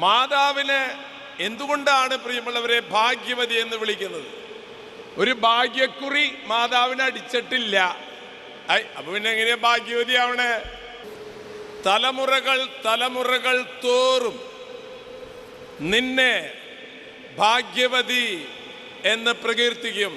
മാതാവിനെ എന്തുകൊണ്ടാണ് പ്രിയമുള്ളവരെ ഭാഗ്യവതി എന്ന് വിളിക്കുന്നത്? ഒരു ഭാഗ്യക്കുറി മാതാവിനെ അടിച്ചിട്ടില്ല. ഐ അപ്പൊ പിന്നെ എങ്ങനെയാ ഭാഗ്യവതി ആവണേ? തലമുറകൾ തലമുറകൾ തോറും നിന്നെ ഭാഗ്യവതി എന്ന് പ്രകീർത്തിക്കും.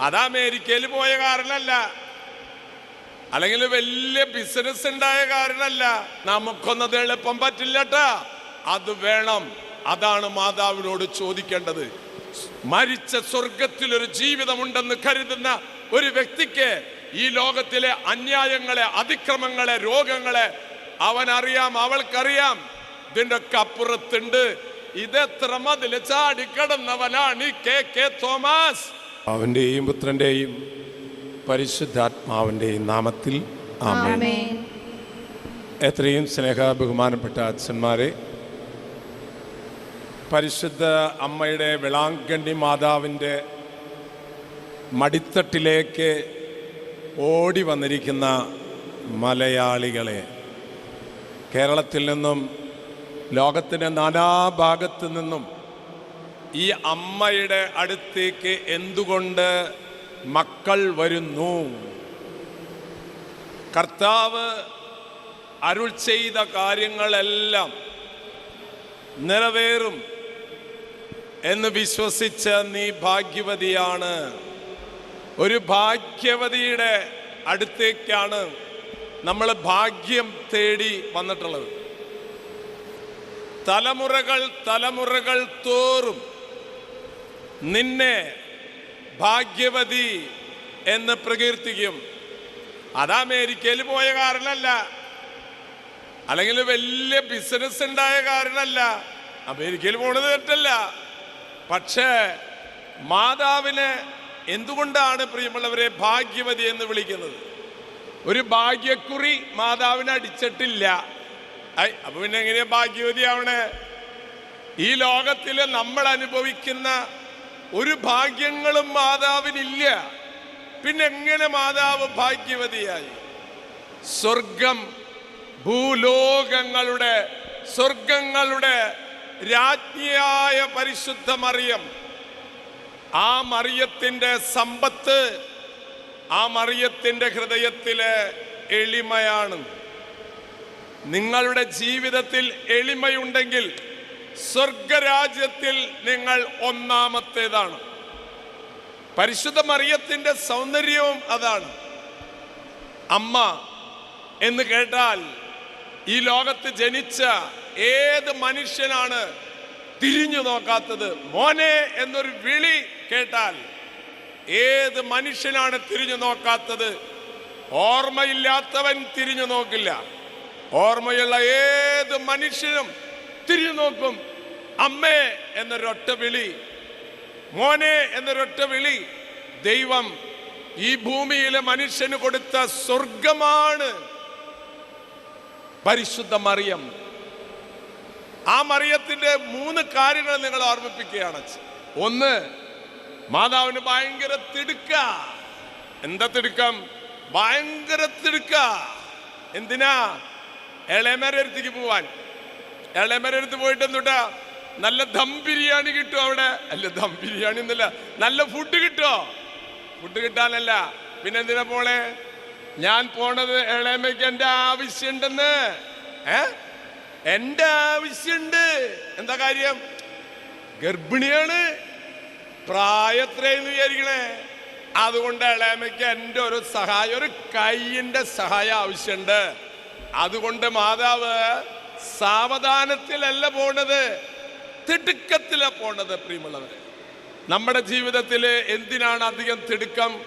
അത് അമേരിക്കയിൽ പോയ കാരണമല്ല അല്ലെങ്കിൽ വലിയ ബിസിനസ് ഉണ്ടായ കാരണമല്ല നമുക്കൊന്നത് എളുപ്പം പറ്റില്ലട്ടാ അത് വേണം. അതാണ് മാതാവിനോട് ചോദിക്കേണ്ടത്. മരിച്ച സ്വർഗത്തിൽ ഒരു ജീവിതമുണ്ടെന്ന് കരുതുന്ന ഒരു വ്യക്തിക്ക് ഈ ലോകത്തിലെ അന്യായങ്ങളെ അതിക്രമങ്ങളെ രോഗങ്ങളെ അവനറിയാം അറിയാം അവൾക്കറിയാം. ഇതിന്റെ ഒക്കെ അപ്പുറത്തുണ്ട്. ഇതെത്ര മതിൽ ചാടിക്കടന്നവനാണ് ഈ കെ. കെ. തോമസ്. അവന്റെയും പുത്രന്റെയും പരിശുദ്ധാത്മാവിന്റെയും നാമത്തിൽ ആമേൻ. ആമേൻ. എത്രയും സ്നേഹ ബഹുമാനപ്പെട്ട അച്ഛന്മാരെ പരിശുദ്ധ അമ്മയുടെ വിളാങ്കണ്ണി മാതാവിന്റെ മടിത്തട്ടിലേക്ക് ഓടി വന്നിരിക്കുന്ന മലയാളികളെ കേരളത്തിൽ നിന്നും ലോകത്തിന്റെ നാനാഭാഗത്തു നിന്നും ഈ അമ്മയുടെ അടുത്തേക്ക് എന്തുകൊണ്ട് മക്കൾ വരുന്നു? കർത്താവ് അരുൾ ചെയ്ത കാര്യങ്ങളെല്ലാം നിറവേറും. എന്ന് വിശ്വസിച്ച നീ ഭാഗ്യവതിയാണ്. ഒരു ഭാഗ്യവതിയുടെ അടുത്തേക്കാണ് നമ്മൾ ഭാഗ്യം തേടി വന്നിട്ടുള്ളത്. തലമുറകൾ തലമുറകൾ തോറും നിന്നെ ഭാഗ്യവതി എന്ന് പ്രകീർത്തിക്കും. അത് അമേരിക്കയിൽ പോയ കാരണമല്ല അല്ലെങ്കിൽ വലിയ ബിസിനസ് ഉണ്ടായ കാരണമല്ല അമേരിക്കയിൽ പോണത് തെറ്റല്ല. പക്ഷേ മാതാവിനെ എന്തുകൊണ്ടാണ് പ്രിയമുള്ളവരെ ഭാഗ്യവതി എന്ന് വിളിക്കുന്നത്? ഒരു ഭാഗ്യക്കുറി മാതാവിനെ അടിച്ചിട്ടില്ല. അപ്പൊ പിന്നെ എങ്ങനെയാ ഭാഗ്യവതി ആവണേ? ഈ ലോകത്തിൽ നമ്മൾ അനുഭവിക്കുന്ന ഒരു ഭാഗ്യങ്ങളും മാതാവിനില്ല. പിന്നെ എങ്ങനെ മാതാവ് ഭാഗ്യവതിയായി? സ്വർഗം ഭൂലോകങ്ങളുടെ സ്വർഗങ്ങളുടെ രാജ്ഞിയായ പരിശുദ്ധ മറിയം. ആ മറിയത്തിന്റെ സമ്പത്ത് ആ മറിയത്തിന്റെ ഹൃദയത്തിലെ എളിമയാണ്. നിങ്ങളുടെ ജീവിതത്തിൽ എളിമയുണ്ടെങ്കിൽ സ്വർഗരാജ്യത്തിൽ നിങ്ങൾ ഒന്നാമത്തേതാണ്. പരിശുദ്ധ മറിയത്തിന്റെ സൗന്ദര്യവും അതാണ്. അമ്മ എന്ന് കേട്ടാൽ ഈ ലോകത്ത് ജനിച്ച ഏത് മനുഷ്യനാണ് തിരിഞ്ഞു നോക്കാത്തത്? മോനെ എന്നൊരു വിളി കേട്ടാൽ ഏത് മനുഷ്യനാണ് തിരിഞ്ഞു നോക്കാത്തത്? ഓർമ്മയില്ലാത്തവൻ തിരിഞ്ഞു നോക്കില്ല. ഓർമ്മയുള്ള ഏത് മനുഷ്യനും തിരിഞ്ഞു നോക്കും. അമ്മേ എന്നൊരൊറ്റ വിളി മോനെ എന്നൊരൊറ്റ വിളി ദൈവം ഈ ഭൂമിയിലെ മനുഷ്യന് കൊടുത്ത സ്വർഗമാണ് പരിശുദ്ധ മറിയം. ആ മറിയത്തിന്റെ മൂന്ന് കാര്യങ്ങൾ നിങ്ങൾ ഓർമ്മിപ്പിക്കുകയാണ് ഒന്ന് മാതാവിന് ഭയങ്കര തിടുക്ക. എന്താ തിടുക്കം? ഭയങ്കര തിടുക്ക. എന്തിനാ? എളമരടുത്തേക്ക് പോവാൻ. എളമരടുത്ത് പോയിട്ട് എന്തുട്ടാ? നല്ല ദം ബിരിയാണി കിട്ടും അവിടെ. അല്ല ദം ബിരിയാണി ഒന്നുമില്ല. നല്ല ഫുഡ് കിട്ടോ? ഫുഡ് കിട്ടാനല്ല. പിന്നെ എന്തിനാ പോണേ? ഞാൻ പോണത് എളമയ്ക്ക് എന്റെ ആവശ്യമുണ്ടെന്ന്. ഏ? എന്റെ ആവശ്യമുണ്ട് എന്താ കാര്യം? ഗർഭിണിയാണ്. പ്രായത്രയെന്ന് വിചാരിക്കണേ. അതുകൊണ്ട് ഇളയമയ്ക്ക് എന്റെ ഒരു സഹായം ഒരു കൈയിന്റെ സഹായം ആവശ്യമുണ്ട് അതുകൊണ്ട് മാതാവ് സാവധാനത്തിലല്ല പോണത് തിടുക്കത്തില പോണത് പ്രിയമുള്ളവരെ. നമ്മുടെ ജീവിതത്തിൽ എന്തിനാണ് അധികം തിടുക്കം?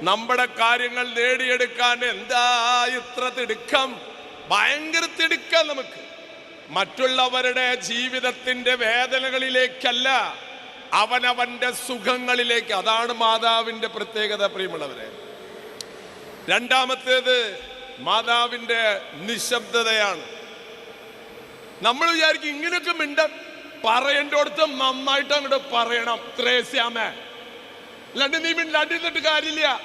നമ്മുടെ കാര്യങ്ങൾ നേടിയെടുക്കാൻ എന്താ ഇത്ര തിടുക്കം? ഭയങ്കര തിടുക്കം നമുക്ക്. മറ്റുള്ളവരുടെ ജീവിതത്തിന്റെ വേദനകളിലേക്കല്ല അവനവന്റെ സുഖങ്ങളിലേക്ക്. അതാണ് മാതാവിന്റെ പ്രത്യേകത പ്രിയമുള്ളവരെ. രണ്ടാമത്തേത് മാതാവിന്റെ നിശബ്ദതയാണ്. നമ്മൾ വിചാരിക്കും ഇങ്ങനെയൊക്കെ മിണ്ട പറയേണ്ടടുത്ത് നന്നായിട്ട് അങ്ങോട്ട് പറയണം. ത്രേസ്യാമേ ലണ്ടി നീ മിണ്ടാണ്ടിരുന്നിട്ട് കാര്യമില്ല.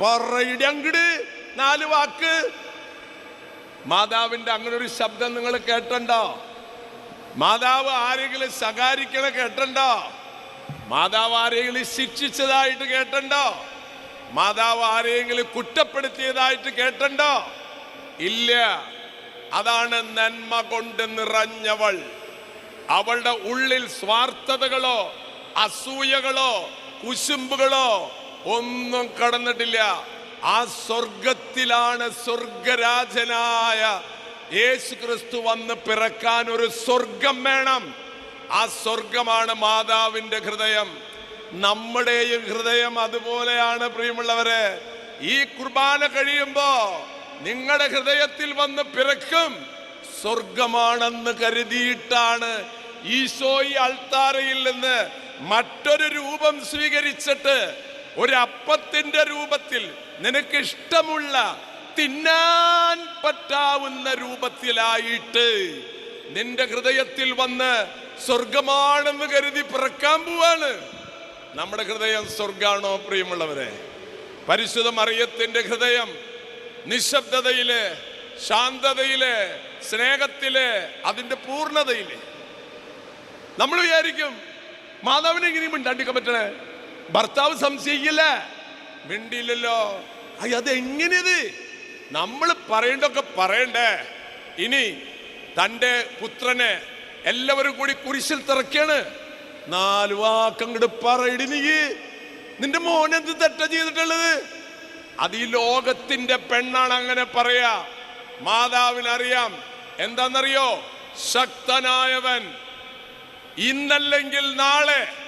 പറയുടെ അങ്ങട്. നാല് വാക്ക്. അങ്ങനെ ഒരു ശബ്ദം നിങ്ങൾ കേട്ടണ്ടോ. മാതാവ് ആരെങ്കിലും ശകാരിക്കണ കേട്ടണ്ടോ. മാതാവ് ആരെങ്കിലും ശിക്ഷിച്ചതായിട്ട് കേട്ടണ്ടോ. മാതാവ് ആരെങ്കിലും കുറ്റപ്പെടുത്തിയതായിട്ട് കേട്ടണ്ടോ. ഇല്ല. അതാണ് നന്മ കൊണ്ട് നിറഞ്ഞവൾ. അവളുടെ ഉള്ളിൽ സ്വാർത്ഥതകളോ അസൂയകളോ കുശുമ്പുകളോ ഒന്നും കടന്നിട്ടില്ല. ആ സ്വർഗത്തിലാണ് സ്വർഗരാജനായ യേശു ക്രിസ്തു വന്ന് പിറക്കാൻ ഒരു സ്വർഗം വേണം. ആ സ്വർഗമാണ് മാതാവിന്റെ ഹൃദയം. നമ്മുടെയും ഹൃദയം അതുപോലെയാണ് പ്രിയമുള്ളവരെ. ഈ കുർബാന കഴിയുമ്പോ നിങ്ങളുടെ ഹൃദയത്തിൽ വന്ന് പിറക്കും. സ്വർഗമാണെന്ന് കരുതിയിട്ടാണ് ഈശോ ഈ നിന്ന് മറ്റൊരു രൂപം സ്വീകരിച്ചിട്ട് ഒരു അപ്പത്തിന്റെ രൂപത്തിൽ നിനക്ക് ഇഷ്ടമുള്ള തിന്നാൻ പറ്റാവുന്ന രൂപത്തിലായിട്ട് നിന്റെ ഹൃദയത്തിൽ വന്ന് സ്വർഗമാണെന്ന് കരുതി പിറക്കാൻ പോവാണ്. നമ്മുടെ ഹൃദയം സ്വർഗാണോ പ്രിയമുള്ളവരെ? പരിശുദ്ധ മറിയത്തിന്റെ ഹൃദയം നിശബ്ദതയിലെ ശാന്തതയിലെ സ്നേഹത്തിലെ അതിന്റെ പൂർണതയിലെ. നമ്മൾ വിചാരിക്കും മാതാവിനെ ഇനിയും മിണ്ടാണ്ടിക്കാൻ പറ്റണേ? ഭർത്താവ് സംശയിക്കില്ല. മിണ്ടിയില്ലല്ലോ. അയ്യ അത് എങ്ങനെയത് നമ്മൾ പറയേണ്ടൊക്കെ പറയണ്ടേ. ഇനി തന്റെ പുത്രനെ എല്ലാവരും കൂടി കുരിശിൽ തിറക്കാണ്. നാല് വാക്കങ്ങട് പറയിടി നീ. നിന്റെ മോൻ എന്ത് തെറ്റ ചെയ്തിട്ടുള്ളത്? അത് ഈ ലോകത്തിന്റെ പെണ്ണാണ് അങ്ങനെ പറയാ. മാതാവിനറിയാം. എന്താണെന്നറിയോ ശക്തനായവൻ. ഇന്നല്ലെങ്കിൽ നാളെ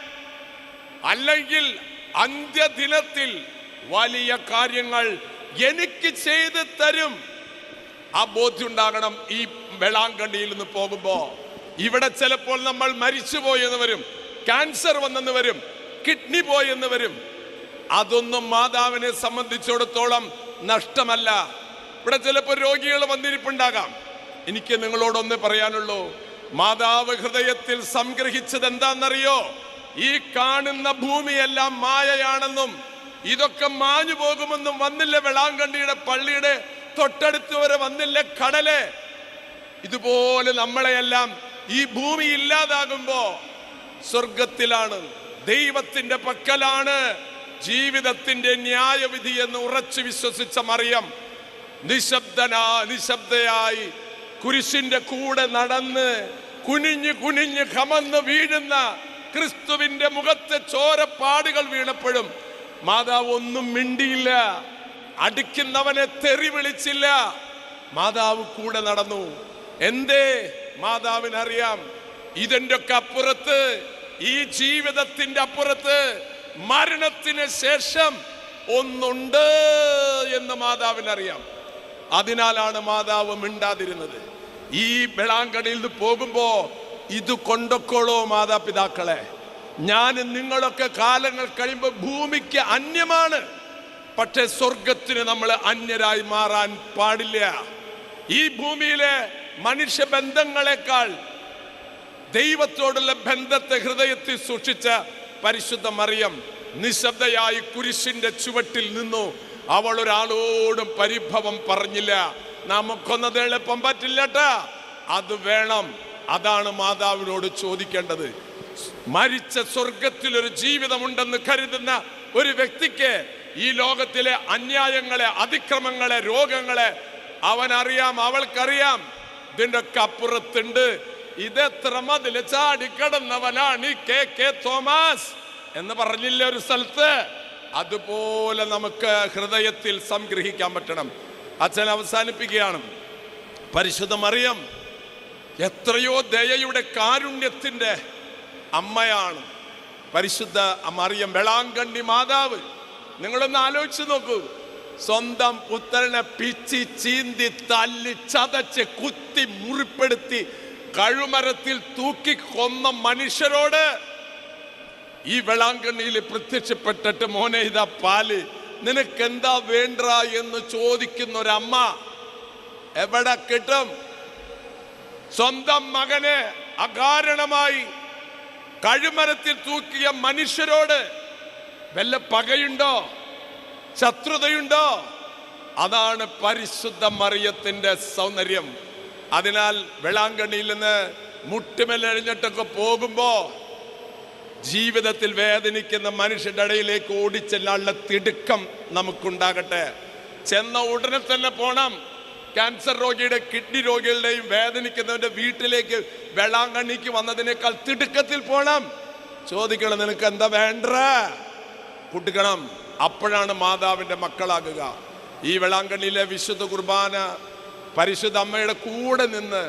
അല്ലെങ്കിൽ അന്ത്യദിനത്തിൽ വലിയ കാര്യങ്ങൾ എനിക്ക് ചെയ്ത് തരും. ആ ബോധ്യം ഉണ്ടാകണം ഈ വെളാങ്കണ്ണിയിൽ നിന്ന് പോകുമ്പോ. ഇവിടെ ചിലപ്പോൾ നമ്മൾ മരിച്ചുപോയി എന്ന് വരും. ക്യാൻസർ വന്നെന്ന് വരും. കിഡ്നി പോയെന്ന് വരും. അതൊന്നും മാതാവിനെ സംബന്ധിച്ചിടത്തോളം നഷ്ടമല്ല. ഇവിടെ ചിലപ്പോൾ രോഗികൾ വന്നിരിപ്പുണ്ടാകാം. എനിക്ക് നിങ്ങളോടൊന്ന് പറയാനുള്ളൂ. മാതാവ് ഹൃദയത്തിൽ സംഗ്രഹിച്ചത് എന്താണെന്നറിയോ? ഈ കാണുന്ന ഭൂമിയെല്ലാം മായയാണെന്നും ഇതൊക്കെ മാഞ്ഞു പോകുമെന്നും വന്നില്ല വെളാങ്കണ്ടിയുടെ പള്ളിയുടെ തൊട്ടടുത്ത് വരെ വന്നില്ല കടൽ? ഇതുപോലെ നമ്മളെയെല്ലാം ഈ ഭൂമി ഇല്ലാതാകുമ്പോ സ്വർഗത്തിലാണ് ദൈവത്തിന്റെ പക്കലാണ് ജീവിതത്തിന്റെ ന്യായവിധി എന്ന് ഉറച്ചു വിശ്വസിച്ച മറിയം നിശബ്ദനാ നിശബ്ദയായി കുരിശിന്റെ കൂടെ നടന്ന് കുനിഞ്ഞ് കുനിഞ്ഞ് കമന്ന് വീഴുന്ന ക്രിസ്തുവിന്റെ മുഖത്തെ ചോരപ്പാടുകൾ വീണപ്പോഴും മാതാവ് ഒന്നും മിണ്ടിയില്ല. അടിക്കുന്നവനെ തെറി വിളിച്ചില്ല. മാതാവ് കൂടെ നടന്നു. എന്തേ? മാതാവിനറിയാം. ഇതിന്റെ ഒക്കെ അപ്പുറത്ത്? ഈ ജീവിതത്തിന്റെ അപ്പുറത്ത് മരണത്തിന് ശേഷം ഒന്നുണ്ട് എന്ന് മാതാവിനറിയാം. അതിനാലാണ് മാതാവ് മിണ്ടാതിരുന്നത്. ഈ വെളാങ്കടയിൽ നിന്ന് പോകുമ്പോ ഇത് കൊണ്ടൊക്കോളോ മാതാപിതാക്കളെ. ഞാൻ നിങ്ങളൊക്കെ കാലങ്ങൾ കഴിയുമ്പോൾ ഭൂമിക്ക് അന്യമാണ്. പക്ഷെ സ്വർഗത്തിന് നമ്മൾ അന്യരായി മാറാൻ പാടില്ല. ഈ ഭൂമിയിലെ മനുഷ്യ ബന്ധങ്ങളെക്കാൾ ദൈവത്തോടുള്ള ബന്ധത്തെ ഹൃദയത്തിൽ സൂക്ഷിച്ച പരിശുദ്ധ മറിയം നിശബ്ദയായി കുരിശിന്റെ ചുവട്ടിൽ നിന്നു അവൾ ഒരാളോടും പരിഭവം പറഞ്ഞില്ല. നമുക്കൊന്നത് എളുപ്പം പറ്റില്ലട്ടാ. അത് വേണം. അതാണ് മാതാവിനോട് ചോദിക്കേണ്ടത്. മരിച്ച സ്വർഗത്തിൽ ഒരു ജീവിതമുണ്ടെന്ന് കരുതുന്ന ഒരു വ്യക്തിക്ക് ഈ ലോകത്തിലെ അന്യായങ്ങളെ അതിക്രമങ്ങളെ രോഗങ്ങളെ അവനറിയാം അവൾക്കറിയാം. ഇതിന്റെ ഒക്കെ അപ്പുറത്തുണ്ട്. ഇതെത്ര മതിൽ ചാടിക്കടന്നവനാണ് ഈ കെ കെ തോമസ് എന്ന് പറഞ്ഞില്ല ഒരു സ്ഥലത്ത്? അതുപോലെ നമുക്ക് ഹൃദയത്തിൽ സംഗ്രഹിക്കാൻ പറ്റണം. അച്ഛൻ അവസാനിപ്പിക്കുകയാണ്. പരിശുദ്ധ മറിയം എത്രയോ ദയയുടെ കാരുണ്യത്തിന്റെ അമ്മയാണ് പരിശുദ്ധ മറിയം വെളാങ്കണ്ണി മാതാവ്. നിങ്ങളൊന്ന് ആലോചിച്ച് നോക്കൂ. സ്വന്തം പുത്രനെ പിച്ചി ചീന്തി തല്ലി ചതച്ച് കുത്തി മുറിപ്പെടുത്തി കഴുമരത്തിൽ തൂക്കി കൊന്ന മനുഷ്യരോട് ഈ വെളാങ്കണ്ണിയിൽ പ്രത്യക്ഷപ്പെട്ടിട്ട് മോനെ ഇതാ പാൽ നിനക്കെന്താ വേണ്ട? എന്ന് ചോദിക്കുന്ന ഒരമ്മ എവിടെ കിട്ടും? സ്വന്തം മകനെ അകാരണമായി കഴുമരത്തിൽ തൂക്കിയ മനുഷ്യരോട് വല്ല പകയുണ്ടോ? ശത്രുതയുണ്ടോ? അതാണ് പരിശുദ്ധ മറിയത്തിന്റെ സൗന്ദര്യം. അതിനാൽ വെളാങ്കണ്ണിയിൽ നിന്ന് മുട്ടുമെല്ലഴിഞ്ഞിട്ടൊക്കെ പോകുമ്പോൾ ജീവിതത്തിൽ വേദനിക്കുന്ന മനുഷ്യരുടെ ഇടയിലേക്ക് ഓടിച്ചെല്ലാനുള്ള തിടുക്കം നമുക്കുണ്ടാകട്ടെ. ചെന്ന ഉടനെ തന്നെ പോണം. ക്യാൻസർ രോഗിയുടെ കിഡ്നി രോഗികളുടെയും വേദനിക്കുന്നവന്റെ വീട്ടിലേക്ക് വെള്ളാങ്കണ്ണിക്ക് വന്നതിനേക്കാൾ തിടുക്കത്തിൽ പോകണം ചോദിക്കണം നിനക്ക് എന്താ വേണ്ട കുട്ടിക്കണം അപ്പോഴാണ് മാതാവിന്റെ മക്കളാകുക. ഈ വെള്ളാങ്കണ്ണിയിലെ വിശുദ്ധ കുർബാന പരിശുദ്ധ അമ്മയുടെ കൂടെ നിന്ന്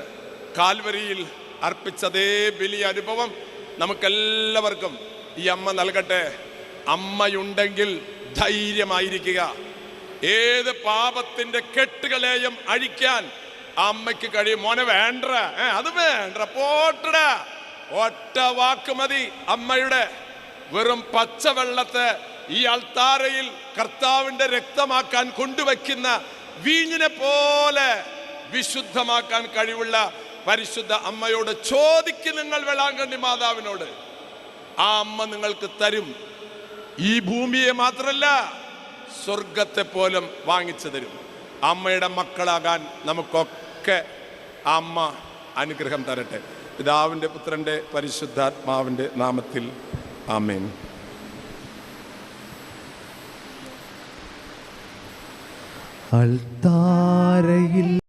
കാൽവരിയിൽ അർപ്പിച്ചതേ വലിയ അനുഭവം നമുക്കെല്ലാവർക്കും ഈ അമ്മ നൽകട്ടെ. അമ്മയുണ്ടെങ്കിൽ ധൈര്യമായിരിക്കുക. ഏത് പാപത്തിന്റെ കെട്ടുകളെയും അഴിക്കാൻ അമ്മയ്ക്ക് കഴിയും. മോനെ വേണ്ട. അത് വേണ്ട. പോട്ടട. ഒറ്റ വാക്ക് മതി അമ്മയുടെ. വെറും പച്ചവെള്ളത്തെ ഈ അൾത്താരയിൽ കർത്താവിന്റെ രക്തമാക്കാൻ കൊണ്ടുവയ്ക്കുന്ന വീഞ്ഞിനെ പോലെ വിശുദ്ധമാക്കാൻ കഴിവുള്ള പരിശുദ്ധ അമ്മയോട് ചോദിക്കും നിങ്ങൾ വേളാങ്കണ്ണി മാതാവിനോട്. ആ അമ്മ നിങ്ങൾക്ക് തരും. ഈ ഭൂമിയെ മാത്രല്ല സ്വർഗത്തെ പോലും വാങ്ങിച്ചു തരും. അമ്മയുടെ മക്കളാകാൻ നമുക്കൊക്കെ അമ്മ അനുഗ്രഹം തരട്ടെ. പിതാവിന്റെ പുത്രന്റെ പരിശുദ്ധാത്മാവിന്റെ നാമത്തിൽ ആമേൻ. അൾത്താരയിൽ